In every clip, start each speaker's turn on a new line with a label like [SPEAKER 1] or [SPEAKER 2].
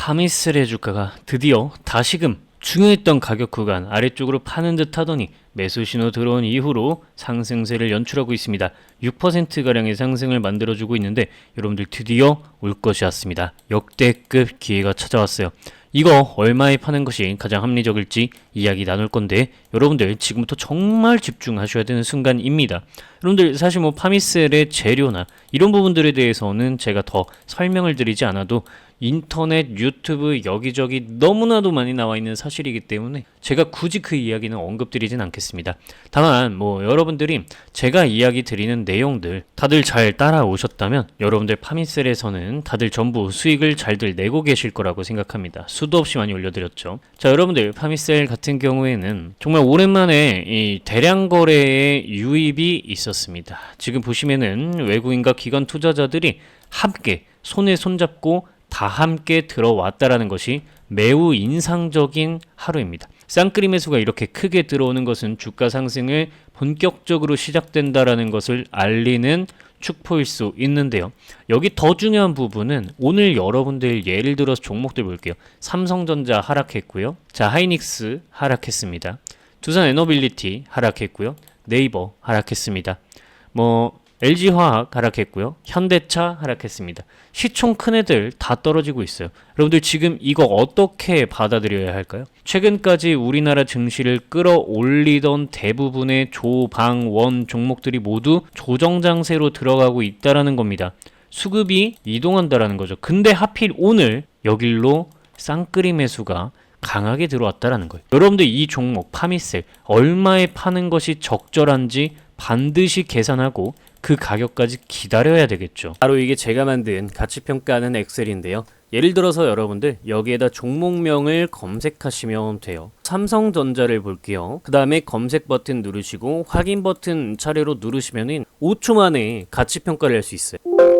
[SPEAKER 1] 파미스의 주가가 드디어 다시금 중요했던 가격 구간 아래쪽으로 파는 듯 하더니 매수 신호 들어온 이후로 상승세를 연출하고 있습니다. 6%가량의 상승을 만들어주고 있는데 여러분들 드디어 올 것이 왔습니다. 역대급 기회가 찾아왔어요. 이거 얼마에 파는 것이 가장 합리적일지 이야기 나눌 건데 여러분들 지금부터 정말 집중하셔야 되는 순간입니다. 여러분들 사실 뭐 파미셀의 재료나 이런 부분들에 대해서는 제가 더 설명을 드리지 않아도 인터넷, 유튜브 여기저기 너무나도 많이 나와 있는 사실이기 때문에 제가 굳이 그 이야기는 언급드리진 않겠습니다. 다만 뭐 여러분들이 제가 이야기 드리는 내용들 다들 잘 따라오셨다면 여러분들 파미셀에서는 다들 전부 수익을 잘들 내고 계실 거라고 생각합니다. 수도 없이 많이 올려드렸죠. 자 여러분들 파미셀 같은 경우에는 정말 오랜만에 이 대량 거래의 유입이 있었습니다. 지금 보시면은 외국인과 기관 투자자들이 함께 손에 손잡고 다 함께 들어왔다라는 것이 매우 인상적인 하루입니다. 쌍끌이 매수가 이렇게 크게 들어오는 것은 주가 상승을 본격적으로 시작된다라는 것을 알리는 축포일 수 있는데요. 여기 더 중요한 부분은 오늘 여러분들 예를 들어서 종목들 볼게요. 삼성전자 하락했고요. 자, 하이닉스 하락했습니다. 두산 에너빌리티 하락했고요. 네이버 하락했습니다. 뭐 LG화학 하락했고요. 현대차 하락했습니다. 시총 큰 애들 다 떨어지고 있어요. 여러분들 지금 이거 어떻게 받아들여야 할까요? 최근까지 우리나라 증시를 끌어올리던 대부분의 조방원 종목들이 모두 조정 장세로 들어가고 있다라는 겁니다. 수급이 이동한다라는 거죠. 근데 하필 오늘 여길로 쌍끌이 매수가 강하게 들어왔다라는 거예요. 여러분들 이 종목 파미셀 얼마에 파는 것이 적절한지 반드시 계산하고 그 가격까지 기다려야 되겠죠. 바로 이게 제가 만든 가치 평가하는 엑셀인데요. 예를 들어서 여러분들 여기에다 종목명을 검색하시면 돼요. 삼성전자를 볼게요. 그 다음에 검색 버튼 누르시고 확인 버튼 차례로 누르시면 은 5초 만에 가치 평가를 할 수 있어요.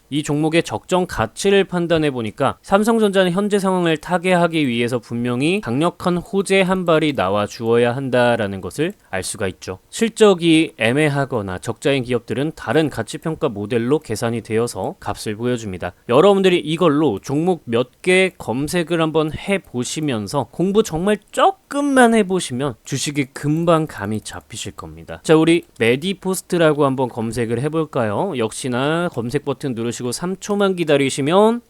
[SPEAKER 1] 이 종목의 적정 가치를 판단해 보니까 삼성전자는 현재 상황을 타개하기 위해서 분명히 강력한 호재 한 발이 나와 주어야 한다라는 것을 알 수가 있죠. 실적이 애매하거나 적자인 기업들은 다른 가치 평가 모델로 계산이 되어서 값을 보여줍니다. 여러분들이 이걸로 종목 몇 개 검색을 한번 해 보시면서 공부 정말 조금만 해 보시면 주식이 금방 감이 잡히실 겁니다. 자, 우리 메디포스트라고 한번 검색을 해 볼까요? 역시나 검색 버튼 누르시고 3초만 기다리시면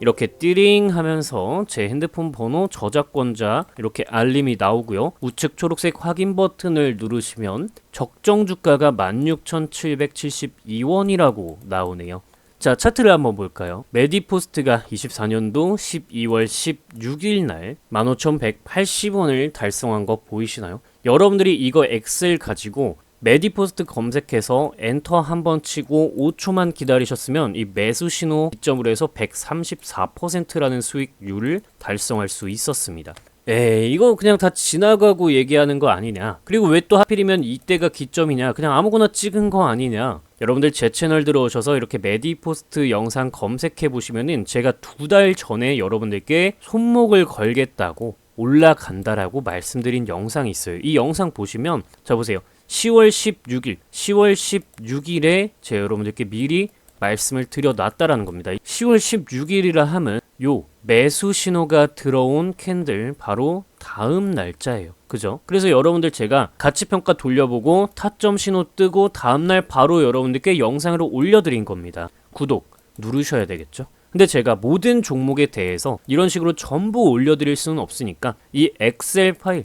[SPEAKER 1] 이렇게 띠링 하면서 제 핸드폰 번호 저작권자 이렇게 알림이 나오고요. 우측 초록색 확인 버튼을 누르시면 적정 주가가 16,772원이라고 나오네요. 자, 차트를 한번 볼까요? 메디포스트가 24년도 12월 16일 날 15,180원을 달성한 거 보이시나요? 여러분들이 이거 엑셀 가지고 메디포스트 검색해서 엔터 한 번 치고 5초만 기다리셨으면 이 매수 신호 기점으로 해서 134%라는 수익률을 달성할 수 있었습니다. 에이 이거 그냥 다 지나가고 얘기하는 거 아니냐 그리고 왜 또 하필이면 이때가 기점이냐 그냥 아무거나 찍은 거 아니냐 여러분들 제 채널 들어오셔서 이렇게 메디포스트 영상 검색해 보시면은 제가 두 달 전에 여러분들께 손목을 걸겠다고 올라간다라고 말씀드린 영상이 있어요 이 영상 보시면 자 보세요 10월 16일, 10월 16일에 제가 여러분들께 미리 말씀을 드려놨다라는 겁니다. 10월 16일이라 하면 요 매수 신호가 들어온 캔들 바로 다음 날짜예요. 그죠? 그래서 여러분들 제가 가치 평가 돌려보고 타점 신호 뜨고 다음 날 바로 여러분들께 영상으로 올려드린 겁니다. 구독 누르셔야 되겠죠? 근데 제가 모든 종목에 대해서 이런 식으로 전부 올려드릴 수는 없으니까 이 엑셀 파일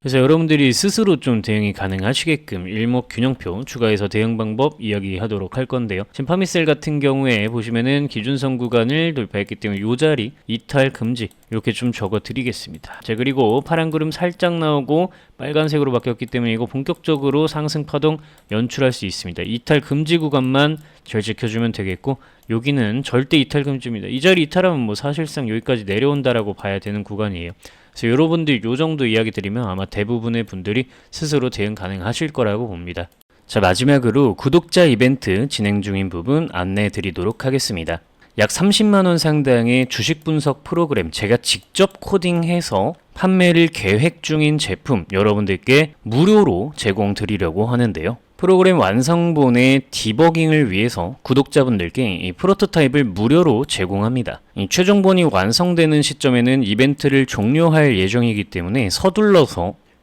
[SPEAKER 1] 그래서 여러분들이 스스로 좀 대응이 가능하시게끔 일목균형표 추가해서 대응 방법 이야기하도록 할 건데요. 지금 파미셀 같은 경우에 보시면은 기준선 구간을 돌파했기 때문에 요 자리 이탈 금지 이렇게 좀 적어 드리겠습니다. 자 그리고 파란 구름 살짝 나오고 빨간색으로 바뀌었기 때문에 이거 본격적으로 상승 파동 연출할 수 있습니다. 이탈 금지 구간만 잘 지켜주면 되겠고 여기는 절대 이탈 금지입니다. 이 자리 이탈하면 뭐 사실상 여기까지 내려온다라고 봐야 되는 구간이에요. 그래서 여러분들이 요 정도 이야기 드리면 아마 대부분의 분들이 스스로 대응 가능하실 거라고 봅니다. 자 마지막으로 구독자 이벤트 진행 중인 부분 안내해 드리도록 하겠습니다. 약 30만 원 상당의 주식 분석 프로그램 제가 직접 코딩해서 판매를 계획 중인 제품 여러분들께 무료로 제공 드리려고 하는데요. 프로그램 완성본의 디버깅을 위해서 구독자분들께 이 프로토타입을 무료로 제공합니다. 이 최종본이 완성되는 시점에는 이벤트를 종료할 예정이기 때문에 서둘러서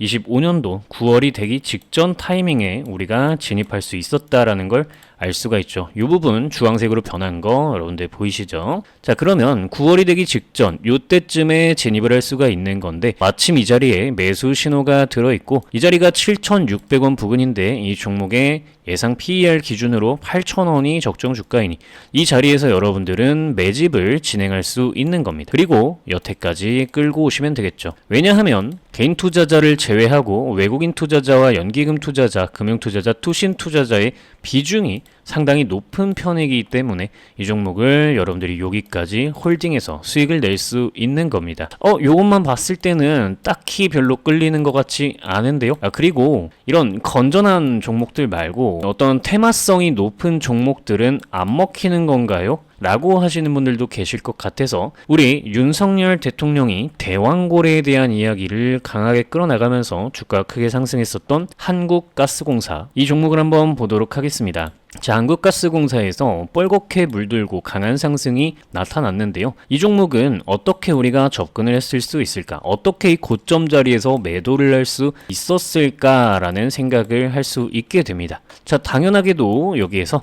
[SPEAKER 1] 2025년도 9월이 되기 직전 타이밍에 우리가 진입할 수 있었다라는 걸 알 수가 있죠. 이 부분 주황색으로 변한 거 여러분들 보이시죠? 자 그러면 9월이 되기 직전 요때쯤에 진입을 할 수가 있는 건데 마침 이 자리에 매수 신호가 들어있고 이 자리가 7,600원 부근인데 이 종목의 예상 PER 기준으로 8,000원이 적정 주가이니 이 자리에서 여러분들은 매집을 진행할 수 있는 겁니다. 그리고 여태까지 끌고 오시면 되겠죠. 왜냐하면 개인 투자자를 제외하고 외국인 투자자와 연기금 투자자, 금융 투자자, 투신 투자자의 비중이 상당히 높은 편이기 때문에 이 종목을 여러분들이 여기까지 홀딩해서 수익을 낼 수 있는 겁니다. 어, 요것만 봤을 때는 딱히 별로 끌리는 것 같지 않은데요. 아, 그리고 이런 건전한 종목들 말고 어떤 테마성이 높은 종목들은 안 먹히는 건가요? 라고 하시는 분들도 계실 것 같아서 우리 윤석열 대통령이 대왕고래에 대한 이야기를 강하게 끌어나가면서 주가가 크게 상승했었던 한국가스공사 이 종목을 한번 보도록 하겠습니다. 자, 한국가스공사에서 뻘겋게 물들고 강한 상승이 나타났는데요. 이 종목은 어떻게 우리가 접근을 했을 수 있을까? 어떻게 이 고점 자리에서 매도를 할 수 있었을까라는 생각을 할 수 있게 됩니다. 자, 당연하게도 여기에서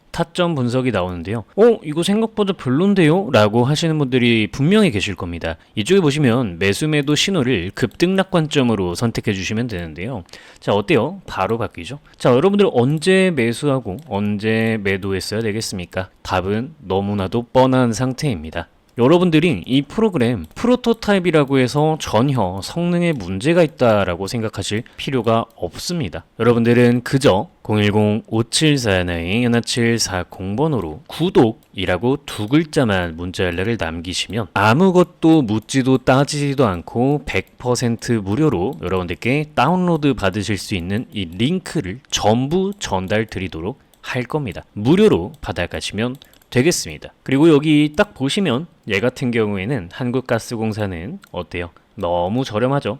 [SPEAKER 1] 타점 분석이 나오는데요. 어, 이거 생각보다 별론데요? 라고 하시는 분들이 분명히 계실 겁니다. 이쪽에 보시면 매수 매도 신호를 급등락 관점으로 선택해 주시면 되는데요. 자, 어때요? 바로 바뀌죠? 자, 여러분들 언제 매수하고 언제 매도했어야 되겠습니까? 답은 너무나도 뻔한 상태입니다. 여러분들이 이 프로그램 프로토타입이라고 해서 전혀 성능에 문제가 있다라고 생각하실 필요가 없습니다. 여러분들은 그저 010-5741-1740번호로 구독이라고 두 글자만 문자 연락을 남기시면 아무것도 묻지도 따지지도 않고 100% 무료로 여러분들께 다운로드 받으실 수 있는 이 링크를 전부 전달 드리도록 할 겁니다. 무료로 받아가시면 되겠습니다. 그리고 여기 딱 보시면 얘 같은 경우에는 한국가스공사는 어때요? 너무 저렴하죠?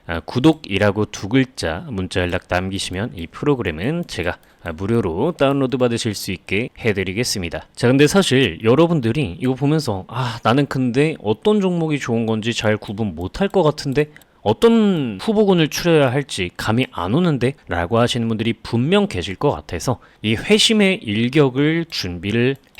[SPEAKER 1] 아, 구독이라고 두 글자 문자 연락 남기시면 이 프로그램은 제가 아, 무료로 다운로드 받으실 수 있게 해드리겠습니다. 자, 근데 사실 여러분들이 이거 보면서 아, 나는 근데 어떤 종목이 좋은 건지 잘 구분 못할 것 같은데 어떤 후보군을 추려야 할지 감이 안 오는데 라고 하시는 분들이 분명 계실 것 같아서 이 회심의 일격을 준비를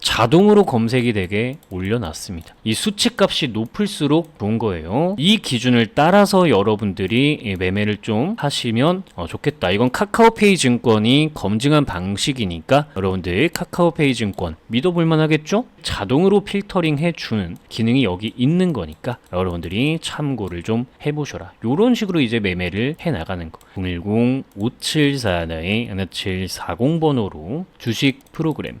[SPEAKER 1] 자동으로 검색이 되게 올려놨습니다. 이 수치값이 높을수록 좋은 거예요. 이 기준을 따라서 여러분들이 매매를 좀 하시면 어, 좋겠다. 이건 카카오페이 증권이 검증한 방식이니까 여러분들 카카오페이 증권 믿어볼 만하겠죠? 자동으로 필터링 해주는 기능이 여기 있는 거니까 여러분들이 참고를 좀 해보셔라. 이런 식으로 이제 매매를 해나가는 거. 010-5741-1740번호로 주식 프로그램